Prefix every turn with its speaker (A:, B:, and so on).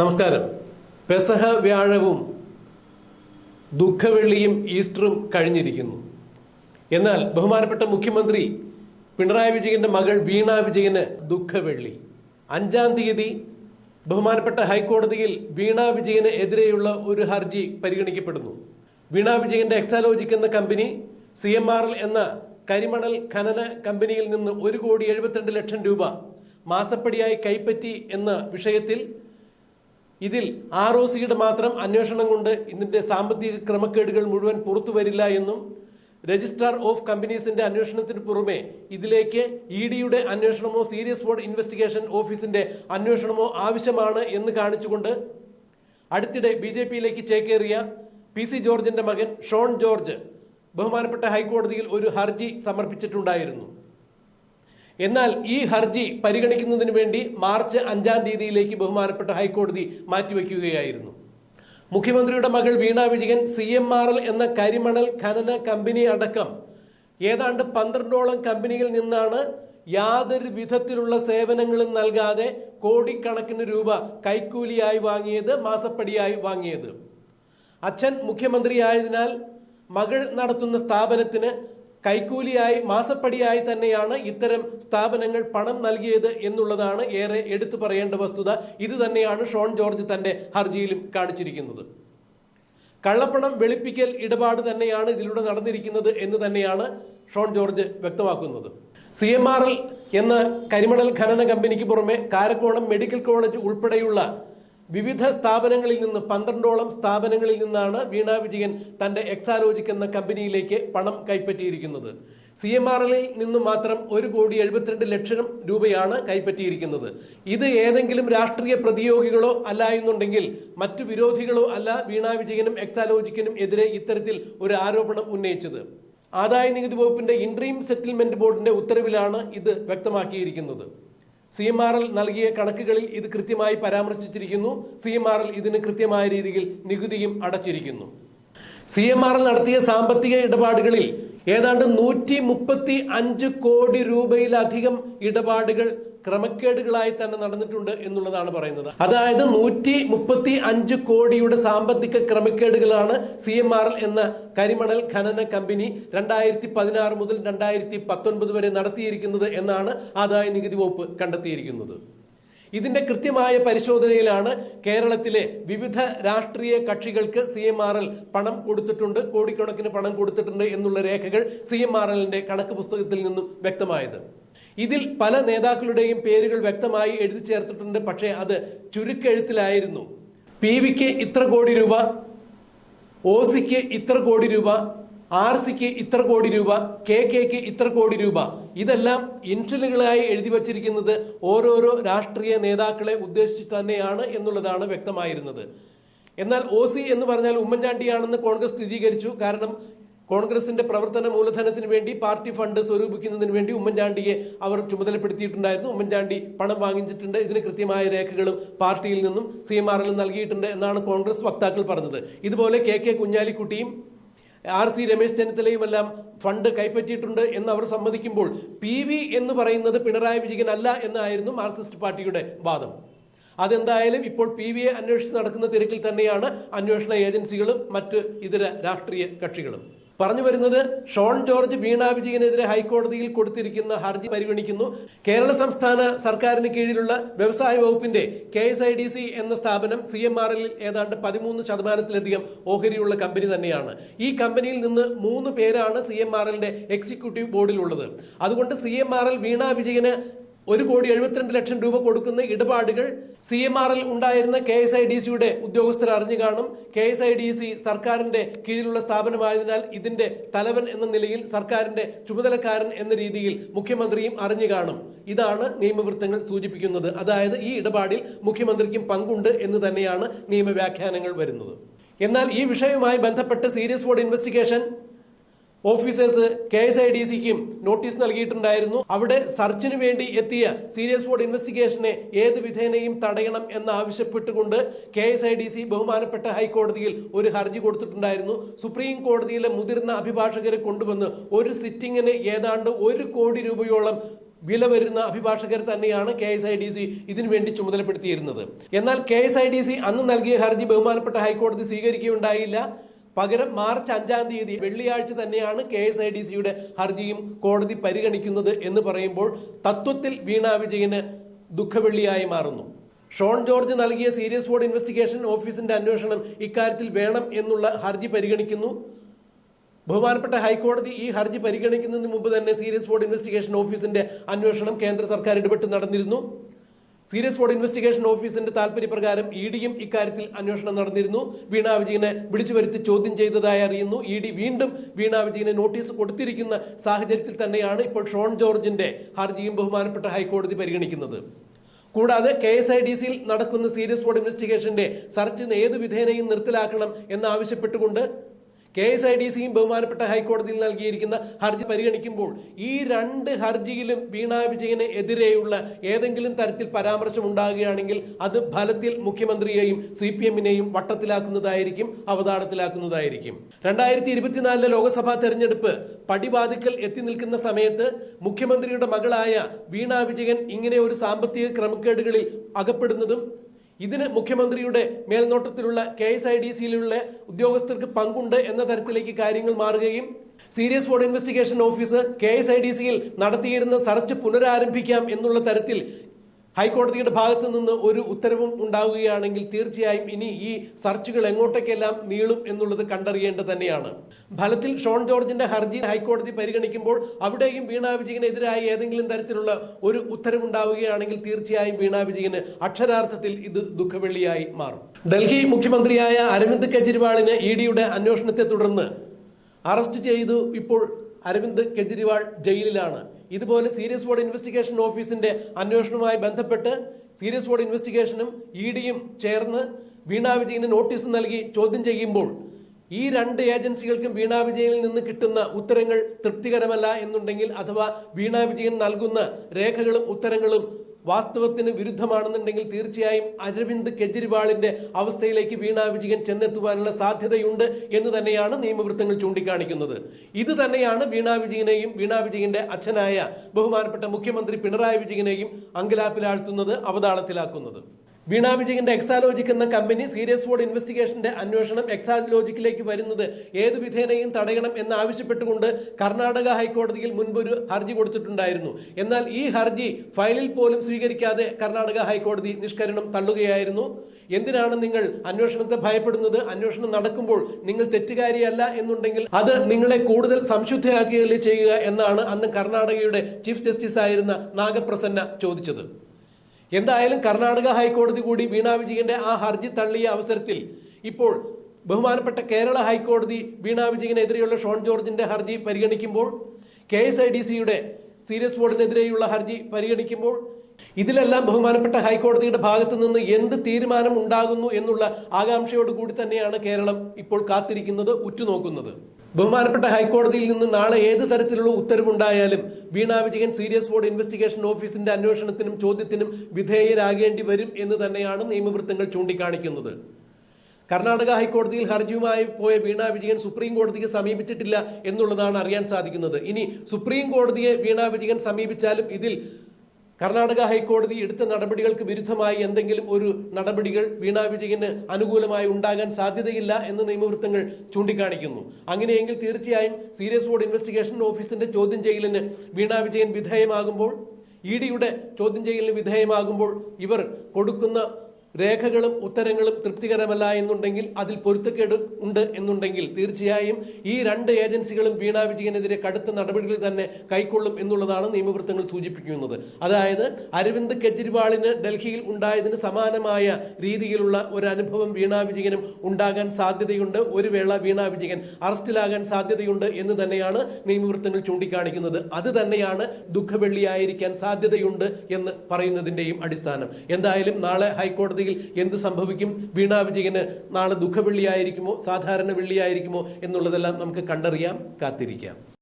A: നമസ്കാരം. പെസഹ വ്യാഴവും ദുഃഖവെള്ളിയും ഈസ്റ്ററും കഴിഞ്ഞിരിക്കുന്നു. എന്നാൽ ബഹുമാനപ്പെട്ട മുഖ്യമന്ത്രി പിണറായി വിജയന്റെ മകൾ വീണ വിജയന് ദുഃഖവെള്ളി. അഞ്ചാം തീയതി ബഹുമാനപ്പെട്ട ഹൈക്കോടതിയിൽ വീണ വിജയന് എതിരെയുള്ള ഒരു ഹർജി പരിഗണിക്കപ്പെടുന്നു. വീണ വിജയന്റെ എക്സാലോജിക് എന്ന company C M R L എന്ന കരിമണൽ ഖനന കമ്പനിയിൽ നിന്ന് ഒരു കോടി എഴുപത്തിരണ്ട് ലക്ഷം രൂപ മാസപ്പടിയായി കൈപ്പറ്റി എന്ന വിഷയത്തിൽ ഇതിൽ ആർ ഒ സിയുടെ മാത്രം അന്വേഷണം കൊണ്ട് ഇതിന്റെ സാമ്പത്തിക ക്രമക്കേടുകൾ മുഴുവൻ പുറത്തു വരില്ല എന്നും രജിസ്ട്രാർ ഓഫ് കമ്പനീസിന്റെ അന്വേഷണത്തിന് പുറമെ ഇതിലേക്ക് ഇ ഡിയുടെ അന്വേഷണമോ സീരിയസ് ബോർഡ് ഇൻവെസ്റ്റിഗേഷൻ ഓഫീസിന്റെ അന്വേഷണമോ ആവശ്യമാണ് എന്ന് കാണിച്ചുകൊണ്ട് അടുത്തിടെ ബി ജെ പിയിലേക്ക് ചേക്കേറിയ പി സി ജോർജിന്റെ മകൻ ഷോൺ ജോർജ് ബഹുമാനപ്പെട്ട ഹൈക്കോടതിയിൽ ഒരു ഹർജി സമർപ്പിച്ചിട്ടുണ്ടായിരുന്നു. എന്നാൽ ഈ ഹർജി പരിഗണിക്കുന്നതിന് വേണ്ടി മാർച്ച് അഞ്ചാം തീയതിയിലേക്ക് ബഹുമാനപ്പെട്ട ഹൈക്കോടതി മാറ്റിവെക്കുകയായിരുന്നു. മുഖ്യമന്ത്രിയുടെ മകൾ Veena Vijayan C M R L എന്ന കരിമണൽ ഖനന കമ്പനി അടക്കം ഏതാണ്ട് പന്ത്രണ്ടോളം കമ്പനികളിൽ നിന്നാണ് യാതൊരു വിധത്തിലുള്ള സേവനങ്ങളും നൽകാതെ കോടിക്കണക്കിന് രൂപ കൈക്കൂലിയായി വാങ്ങിയത് മാസപ്പടിയായി വാങ്ങിയത്. അച്ഛൻ മുഖ്യമന്ത്രിയായതിനാൽ മകൾ നടത്തുന്ന സ്ഥാപനത്തിന് കൈക്കൂലിയായി മാസപ്പടിയായി തന്നെയാണ് ഇത്തരം സ്ഥാപനങ്ങൾ പണം നൽകിയത് എന്നുള്ളതാണ് ഏറെ എടുത്തു പറയേണ്ട വസ്തുത. ഇത് തന്നെയാണ് ഷോൺ ജോർജ് തന്റെ ഹർജിയിലും കാണിച്ചിരിക്കുന്നത്. കള്ളപ്പണം വെളുപ്പിക്കൽ ഇടപാട് തന്നെയാണ് ഇതിലൂടെ നടന്നിരിക്കുന്നത് എന്ന് തന്നെയാണ് ഷോൺ ജോർജ് വ്യക്തമാക്കുന്നത്. സി എം ആർ എൽ എന്ന കരിമണൽ ഖനന കമ്പനിക്ക് പുറമെ കാരക്കോണം മെഡിക്കൽ കോളേജ് ഉൾപ്പെടെയുള്ള വിവിധ സ്ഥാപനങ്ങളിൽ നിന്ന് പന്ത്രണ്ടോളം സ്ഥാപനങ്ങളിൽ നിന്നാണ് വീണ വിജയൻ തന്റെ എക്സാലോജിക് എന്ന കമ്പനിയിലേക്ക് പണം കൈപ്പറ്റിയിരിക്കുന്നത്. സി എം ആർ എല്ലിൽ നിന്ന് മാത്രം ഒരു കോടി എഴുപത്തിരണ്ട് ലക്ഷം രൂപയാണ് കൈപ്പറ്റിയിരിക്കുന്നത്. ഇത് ഏതെങ്കിലും രാഷ്ട്രീയ പ്രതിയോഗികളോ അല്ല എന്നുണ്ടെങ്കിൽ മറ്റു വിരോധികളോ അല്ല വീണ വിജയനും എക്സാലോജിക്കിനും എതിരെ ഇത്തരത്തിൽ ഒരു ആരോപണം ഉന്നയിച്ചത്. ആദായ നികുതി വകുപ്പിന്റെ ഇൻട്രീം സെറ്റിൽമെന്റ് ബോർഡിന്റെ ഉത്തരവിലാണ് ഇത് വ്യക്തമാക്കിയിരിക്കുന്നത്. സി എം ആർ എൽ നൽകിയ കണക്കുകളിൽ ഇത് കൃത്യമായി പരാമർശിച്ചിരിക്കുന്നു. സി എം ആർ എൽ ഇതിന് കൃത്യമായ രീതിയിൽ നികുതിയും അടച്ചിരിക്കുന്നു. സി എം ആർ നടത്തിയ സാമ്പത്തിക ഇടപാടുകളിൽ ഏതാണ്ട് നൂറ്റി മുപ്പത്തി അഞ്ച് കോടി രൂപയിലധികം ഇടപാടുകൾ ക്രമക്കേടുകളായി തന്നെ നടന്നിട്ടുണ്ട് എന്നുള്ളതാണ് പറയുന്നത്. അതായത് നൂറ്റി മുപ്പത്തി അഞ്ച് കോടിയുടെ സാമ്പത്തിക ക്രമക്കേടുകളാണ് സി എം ആർ എന്ന കരിമണൽ ഖനന കമ്പനി രണ്ടായിരത്തി പതിനാറ് മുതൽ രണ്ടായിരത്തി പത്തൊൻപത് വരെ നടത്തിയിരിക്കുന്നത് എന്നാണ് ആദായ നികുതി വകുപ്പ് കണ്ടെത്തിയിരിക്കുന്നത്. ഇതിന്റെ കൃത്യമായ പരിശോധനയിലാണ് കേരളത്തിലെ വിവിധ രാഷ്ട്രീയ കക്ഷികൾക്ക് സി എം ആർ എൽ പണം കൊടുത്തിട്ടുണ്ട് കോടിക്കണക്കിന് പണം കൊടുത്തിട്ടുണ്ട് എന്നുള്ള രേഖകൾ സി എം ആർ എല്ലിന്റെ കണക്ക് പുസ്തകത്തിൽ നിന്നും വ്യക്തമായത്. ഇതിൽ പല നേതാക്കളുടെയും പേരുകൾ വ്യക്തമായി എഴുതി ചേർത്തിട്ടുണ്ട് പക്ഷേ അത് ചുരുക്കെഴുത്തിലായിരുന്നു. പി വിക്ക് ഇത്ര കോടി രൂപ ഓസിക്ക് ഇത്ര കോടി രൂപ ആർ സിക്ക് ഇത്ര കോടി രൂപ കെ കെക്ക് ഇത്ര കോടി രൂപ. ഇതെല്ലാം ഇൻഷലുകളായി എഴുതി വച്ചിരിക്കുന്നത് ഓരോരോ രാഷ്ട്രീയ നേതാക്കളെ ഉദ്ദേശിച്ച് തന്നെയാണ് എന്നുള്ളതാണ് വ്യക്തമായിരുന്നത്. എന്നാൽ ഒ സി എന്ന് പറഞ്ഞാൽ ഉമ്മൻചാണ്ടിയാണെന്ന് കോൺഗ്രസ് സ്ഥിരീകരിച്ചു. കാരണം കോൺഗ്രസിന്റെ പ്രവർത്തന മൂലധനത്തിന് വേണ്ടി പാർട്ടി ഫണ്ട് സ്വരൂപിക്കുന്നതിന് വേണ്ടി ഉമ്മൻചാണ്ടിയെ അവർ ചുമതലപ്പെടുത്തിയിട്ടുണ്ടായിരുന്നു. ഉമ്മൻചാണ്ടി പണം വാങ്ങിച്ചിട്ടുണ്ട്. ഇതിന് കൃത്യമായ രേഖകളും പാർട്ടിയിൽ നിന്നും സി എം ആർ നൽകിയിട്ടുണ്ട് എന്നാണ് കോൺഗ്രസ് വക്താക്കൾ പറഞ്ഞത്. ഇതുപോലെ കെ കെ കുഞ്ഞാലിക്കുട്ടിയും ആർ സി രമേശ് ചെന്നിത്തലയും എല്ലാം ഫണ്ട് കൈപ്പറ്റിയിട്ടുണ്ട് എന്ന് അവർ സമ്മതിക്കുമ്പോൾ പി വി എന്ന് പറയുന്നത് പിണറായി വിജയൻ അല്ല എന്നായിരുന്നു മാർക്സിസ്റ്റ് പാർട്ടിയുടെ വാദം. അതെന്തായാലും ഇപ്പോൾ പി വിയെ അന്വേഷിച്ച് നടക്കുന്ന തിരക്കിൽ തന്നെയാണ് അന്വേഷണ ഏജൻസികളും മറ്റ് ഇതര രാഷ്ട്രീയ കക്ഷികളും. പറഞ്ഞു വരുന്നത് ഷോൺ ജോർജ് വീണ വിജയനെതിരെ ഹൈക്കോടതിയിൽ കൊടുത്തിരിക്കുന്ന ഹർജി പരിഗണിക്കുന്നു. കേരള സംസ്ഥാന സർക്കാരിന് കീഴിലുള്ള വ്യവസായ വകുപ്പിന്റെ K S I D C എന്ന സ്ഥാപനം സി എം ആർ എല്ലിൽ ഏതാണ്ട് പതിമൂന്ന് ശതമാനത്തിലധികം ഓഹരിയുള്ള കമ്പനി തന്നെയാണ്. ഈ കമ്പനിയിൽ നിന്ന് മൂന്ന് പേരാണ് സി എം ആർ എല്ലിന്റെ എക്സിക്യൂട്ടീവ് ബോർഡിലുള്ളത്. അതുകൊണ്ട് സി എം ആർ എൽ വിജയന് ഒരു കോടി എഴുപത്തിരണ്ട് ലക്ഷം രൂപ കൊടുക്കുന്ന ഇടപാടുകൾ സി എം ആറിൽ ഉണ്ടായിരുന്ന കെ എസ് ഐ ഡി സിയുടെ ഉദ്യോഗസ്ഥർ അറിഞ്ഞു കാണും. K S I D C സർക്കാരിന്റെ കീഴിലുള്ള സ്ഥാപനമായതിനാൽ ഇതിന്റെ തലവൻ എന്ന നിലയിൽ സർക്കാരിന്റെ ചുമതലക്കാരൻ എന്ന രീതിയിൽ മുഖ്യമന്ത്രിയും അറിഞ്ഞു കാണും. ഇതാണ് നിയമവൃത്തങ്ങൾ സൂചിപ്പിക്കുന്നത്. അതായത് ഈ ഇടപാടിൽ മുഖ്യമന്ത്രിക്കും പങ്കുണ്ട് എന്ന് തന്നെയാണ് നിയമവ്യാഖ്യാനങ്ങൾ വരുന്നത്. എന്നാൽ ഈ വിഷയവുമായി ബന്ധപ്പെട്ട് serious fraud investigation officers K S I D സിക്കും notice നൽകിയിട്ടുണ്ടായിരുന്നു. അവിടെ സെർച്ചിന് വേണ്ടി എത്തിയ സീരിയസ് ബോർഡ് ഇൻവെസ്റ്റിഗേഷനെ ഏത് വിധേനയും തടയണം എന്നാവശ്യപ്പെട്ടുകൊണ്ട് K S I D C ബഹുമാനപ്പെട്ട ഹൈക്കോടതിയിൽ ഒരു ഹർജി കൊടുത്തിട്ടുണ്ടായിരുന്നു. സുപ്രീം കോടതിയിലെ മുതിർന്ന അഭിഭാഷകരെ കൊണ്ടുവന്ന് ഒരു സിറ്റിങ്ങിന് ഏതാണ്ട് ഒരു കോടി രൂപയോളം വില വരുന്ന അഭിഭാഷകർ തന്നെയാണ് K S I D C ഇതിനു വേണ്ടി ചുമതലപ്പെടുത്തിയിരുന്നത്. എന്നാൽ K S I D C അന്ന് നൽകിയ ഹർജി ബഹുമാനപ്പെട്ട ഹൈക്കോടതി സ്വീകരിക്കുകയുണ്ടായില്ല. പകരം മാർച്ച് അഞ്ചാം തീയതി വെള്ളിയാഴ്ച തന്നെയാണ് കെ എസ് ഐ ഡി സിയുടെ ഹർജിയും കോടതി പരിഗണിക്കുന്നത് എന്ന് പറയുമ്പോൾ തത്വത്തിൽ വീണ വിജയന് ദുഃഖവെള്ളിയായി മാറുന്നു. ഷോൺ ജോർജ് നൽകിയ സീരിയസ് ബോർഡ് ഇൻവെസ്റ്റിഗേഷൻ ഓഫീസിന്റെ അന്വേഷണം ഇക്കാര്യത്തിൽ വേണം എന്നുള്ള ഹർജി പരിഗണിക്കുന്നു. ബഹുമാനപ്പെട്ട ഹൈക്കോടതി ഈ ഹർജി പരിഗണിക്കുന്നതിന് മുമ്പ് തന്നെ സീരിയസ് ബോർഡ് ഇൻവെസ്റ്റിഗേഷൻ ഓഫീസിന്റെ അന്വേഷണം കേന്ദ്ര സർക്കാർ ഇടപെട്ട് നടന്നിരുന്നു. സീരിയസ് ഫോർഡ് ഇൻവെസ്റ്റിഗേഷൻ ഓഫീസിന്റെ താല്പര്യപ്രകാരം ഇ ഡിയും ഇക്കാര്യത്തിൽ അന്വേഷണം നടന്നിരുന്നു. വീണ വിജയനെ വിളിച്ചു വരുത്തി ചോദ്യം ചെയ്തതായി അറിയുന്നു. ഇ ഡി വീണ്ടും വീണ വിജയനെ നോട്ടീസ് കൊടുത്തിരിക്കുന്ന സാഹചര്യത്തിൽ തന്നെയാണ് ഇപ്പോൾ ഷോൺ ജോർജിന്റെ ഹർജിയും ബഹുമാനപ്പെട്ട ഹൈക്കോടതി പരിഗണിക്കുന്നത്. കൂടാതെ കെ എസ് ഐ ഡി സിയിൽ നടക്കുന്ന സീരിയസ് ഫോർഡ് ഇൻവെസ്റ്റിഗേഷന്റെ സർച്ചിന് ഏത് വിധേനയും നിർത്തലാക്കണം എന്നാവശ്യപ്പെട്ടുകൊണ്ട് കെ എസ് ഐ ഡി സിയും ബഹുമാനപ്പെട്ട ഹൈക്കോടതിയിൽ നൽകിയിരിക്കുന്ന ഹർജി പരിഗണിക്കുമ്പോൾ ഈ രണ്ട് ഹർജിയിലും വീണ വിജയന് എതിരെയുള്ള ഏതെങ്കിലും തരത്തിൽ പരാമർശം ഉണ്ടാകുകയാണെങ്കിൽ അത് ഫലത്തിൽ മുഖ്യമന്ത്രിയെയും സി പി എമ്മിനെയും വട്ടത്തിലാക്കുന്നതായിരിക്കും അവതാളത്തിലാക്കുന്നതായിരിക്കും. രണ്ടായിരത്തി ഇരുപത്തിനാലിലെ ലോക്സഭാ തെരഞ്ഞെടുപ്പ് പടിവാതിക്കൽ എത്തി നിൽക്കുന്ന സമയത്ത് മുഖ്യമന്ത്രിയുടെ മകളായ വീണാ വിജയൻ ഇങ്ങനെ ഒരു സാമ്പത്തിക ക്രമക്കേടുകളിൽ അകപ്പെടുന്നതും ഇതിന് മുഖ്യമന്ത്രിയുടെ മേൽനോട്ടത്തിലുള്ള കെ എസ് ഐ ഡി സിയിലുള്ള ഉദ്യോഗസ്ഥർക്ക് പങ്കുണ്ട് എന്ന തരത്തിലേക്ക് കാര്യങ്ങൾ മാറുകയും serious fraud investigation office K S I D സിയിൽ നടത്തിയിരുന്ന സെർച്ച് പുനരാരംഭിക്കാം എന്നുള്ള തരത്തിൽ ഹൈക്കോടതിയുടെ ഭാഗത്തു നിന്ന് ഒരു ഉത്തരവും ഉണ്ടാവുകയാണെങ്കിൽ തീർച്ചയായും ഇനി ഈ സർച്ചുകൾ എങ്ങോട്ടേക്കെല്ലാം നീളും എന്നുള്ളത് കണ്ടറിയേണ്ടത് തന്നെയാണ്. ഫലത്തിൽ ഷോൺ ജോർജിന്റെ ഹർജി ഹൈക്കോടതി പരിഗണിക്കുമ്പോൾ അവിടെയും വീണ വിജയനെതിരായി ഏതെങ്കിലും തരത്തിലുള്ള ഒരു ഉത്തരവുണ്ടാവുകയാണെങ്കിൽ തീർച്ചയായും വീണ വിജയന് അക്ഷരാർത്ഥത്തിൽ ഇത് ദുഃഖവെള്ളിയായി മാറും. ഡൽഹി മുഖ്യമന്ത്രിയായ അരവിന്ദ് കെജ്രിവാളിന് ഇ ഡിയുടെ അന്വേഷണത്തെ തുടർന്ന് അറസ്റ്റ് ചെയ്തു ഇപ്പോൾ അരവിന്ദ് കെജ്രിവാൾ ജയിലിലാണ്. ഇതുപോലെ സീരിയസ് ബോർഡ് ഇൻവെസ്റ്റിഗേഷൻ ഓഫീസിന്റെ അന്വേഷണവുമായി ബന്ധപ്പെട്ട് സീരിയസ് ബോർഡ് ഇൻവെസ്റ്റിഗേഷനും ഇ ഡിയും ചേർന്ന് വീണ വിജയന് നോട്ടീസ് നൽകി ചോദ്യം ചെയ്യുമ്പോൾ ഈ രണ്ട് ഏജൻസികൾക്കും വീണ വിജയനിൽ നിന്ന് കിട്ടുന്ന ഉത്തരങ്ങൾ തൃപ്തികരമല്ല എന്നുണ്ടെങ്കിൽ അഥവാ വീണ വിജയൻ നൽകുന്ന രേഖകളും ഉത്തരങ്ങളും വാസ്തവത്തിന് വിരുദ്ധമാണെന്നുണ്ടെങ്കിൽ തീർച്ചയായും അരവിന്ദ് കെജ്രിവാളിന്റെ അവസ്ഥയിലേക്ക് വീണ വിജയൻ ചെന്നെത്തുവാനുള്ള സാധ്യതയുണ്ട് എന്ന് തന്നെയാണ് നിയമവൃത്തങ്ങൾ ചൂണ്ടിക്കാണിക്കുന്നത്. ഇത് തന്നെയാണ് വീണ വിജയനെയും വീണ വിജയന്റെ അച്ഛനായ ബഹുമാനപ്പെട്ട മുഖ്യമന്ത്രി പിണറായി വിജയനെയും അങ്കലാപ്പിലാഴ്ത്തുന്നത് അവതാളത്തിലാക്കുന്നത്. വീണ വിജയന്റെ എക്സാലോജിക് എന്ന കമ്പനി സീരിയസ് ഫോർഡ് ഇൻവെസ്റ്റിഗേഷന്റെ അന്വേഷണം എക്സാലോജിക്കിലേക്ക് വരുന്നത് ഏത് വിധേനയും തടയണം എന്ന് ആവശ്യപ്പെട്ടുകൊണ്ട് കർണാടക ഹൈക്കോടതിയിൽ മുൻപൊരു ഹർജി കൊടുത്തിട്ടുണ്ടായിരുന്നു. എന്നാൽ ഈ ഹർജി ഫയലിൽ പോലും സ്വീകരിക്കാതെ കർണാടക ഹൈക്കോടതി നിഷ്കരണം തള്ളുകയായിരുന്നു. എന്തിനാണ് നിങ്ങൾ അന്വേഷണത്തെ ഭയപ്പെടുന്നത്? അന്വേഷണം നടക്കുമ്പോൾ നിങ്ങൾ തെറ്റുകാരിയല്ല എന്നുണ്ടെങ്കിൽ അത് നിങ്ങളെ കൂടുതൽ സംശുദ്ധയാക്കുകയല്ലേ ചെയ്യുക എന്നാണ് അന്ന് കർണാടകയുടെ ചീഫ് ജസ്റ്റിസ് ആയിരുന്ന നാഗപ്രസന്ന ചോദിച്ചത്. എന്തായാലും കർണാടക ഹൈക്കോടതി കൂടി വീണ വിജയന്റെ ആ ഹർജി തള്ളിയ അവസരത്തിൽ ഇപ്പോൾ ബഹുമാനപ്പെട്ട കേരള ഹൈക്കോടതി വീണ വിജയനെതിരെയുള്ള ഷോൺ ജോർജിന്റെ ഹർജി പരിഗണിക്കുമ്പോൾ കെ എസ് ഐ ഡി സിയുടെ സീരിയസ് ബോർഡിനെതിരെയുള്ള ഹർജി പരിഗണിക്കുമ്പോൾ ഇതിലെല്ലാം ബഹുമാനപ്പെട്ട ഹൈക്കോടതിയുടെ ഭാഗത്തു നിന്ന് എന്ത് തീരുമാനം ഉണ്ടാകുന്നു എന്നുള്ള ആകാംക്ഷയോട് കൂടി തന്നെയാണ് കേരളം ഇപ്പോൾ കാത്തിരിക്കുന്നത് ഉറ്റുനോക്കുന്നത്. ബഹുമാനപ്പെട്ട ഹൈക്കോടതിയിൽ നിന്ന് നാളെ ഏത് തരത്തിലുള്ള ഉത്തരവുണ്ടായാലും Veena Vijayan serious fraud investigation ഓഫീസിന്റെ അന്വേഷണത്തിനും ചോദ്യത്തിനും വിധേയരാകേണ്ടി വരും എന്ന് തന്നെയാണ് നിയമവൃത്തങ്ങൾ ചൂണ്ടിക്കാണിക്കുന്നത്. കർണാടക ഹൈക്കോടതിയിൽ ഹർജിയുമായി പോയ വീണ വിജയൻ സുപ്രീം കോടതിയെ സമീപിച്ചിട്ടില്ല എന്നുള്ളതാണ് അറിയാൻ സാധിക്കുന്നത്. ഇനി സുപ്രീം കോടതിയെ വീണ വിജയൻ സമീപിച്ചാലും ഇതിൽ കർണാടക ഹൈക്കോടതി എടുത്ത നടപടികൾക്ക് വിരുദ്ധമായി എന്തെങ്കിലും ഒരു നടപടികൾ വീണ വിജയന് അനുകൂലമായി ഉണ്ടാകാൻ സാധ്യതയില്ല എന്ന് നിയമവൃത്തങ്ങൾ ചൂണ്ടിക്കാണിക്കുന്നു. അങ്ങനെയെങ്കിൽ തീർച്ചയായും സീരിയസ് ബോർഡ് ഇൻവെസ്റ്റിഗേഷൻ ഓഫീസിന്റെ ചോദ്യം ചെയ്യലിന് വീണ വിജയൻ വിധേയമാകുമ്പോൾ ഇ ഡിയുടെ ചോദ്യം ചെയ്യലിന് വിധേയമാകുമ്പോൾ ഇവർ കൊടുക്കുന്ന രേഖകളും ഉത്തരങ്ങളും തൃപ്തികരമല്ല എന്നുണ്ടെങ്കിൽ അതിൽ പൊരുത്തക്കേട് ഉണ്ട് എന്നുണ്ടെങ്കിൽ തീർച്ചയായും ഈ രണ്ട് ഏജൻസികളും വീണ വിജയനെതിരെ കടുത്ത നടപടികൾ തന്നെ കൈക്കൊള്ളും എന്നുള്ളതാണ് നിയമവൃത്തങ്ങൾ സൂചിപ്പിക്കുന്നത്. അതായത് അരവിന്ദ് കെജ്രിവാളിന് ഡൽഹിയിൽ ഉണ്ടായതിന് സമാനമായ രീതിയിലുള്ള ഒരു അനുഭവം വീണ വിജയനും ഉണ്ടാകാൻ സാധ്യതയുണ്ട്. ഒരു വേള വീണ വിജയൻ അറസ്റ്റിലാകാൻ സാധ്യതയുണ്ട് എന്ന് തന്നെയാണ് നിയമവൃത്തങ്ങൾ ചൂണ്ടിക്കാണിക്കുന്നത്. അത് തന്നെയാണ് ദുഃഖവെള്ളിയായിരിക്കാൻ സാധ്യതയുണ്ട് എന്ന് പറയുന്നതിന്റെയും അടിസ്ഥാനം. എന്തായാലും നാളെ ഹൈക്കോടതിയിൽ എന്ത് സംഭവിക്കും? വീണാ വിജയന് നാളെ ദുഃഖവെള്ളിയായിരിക്കുമോ? സാധാരണ വെള്ളിയായിരിക്കുമോ? എന്നുള്ളതെല്ലാം നമുക്ക് കണ്ടറിയാം കാത്തിരിക്കാം.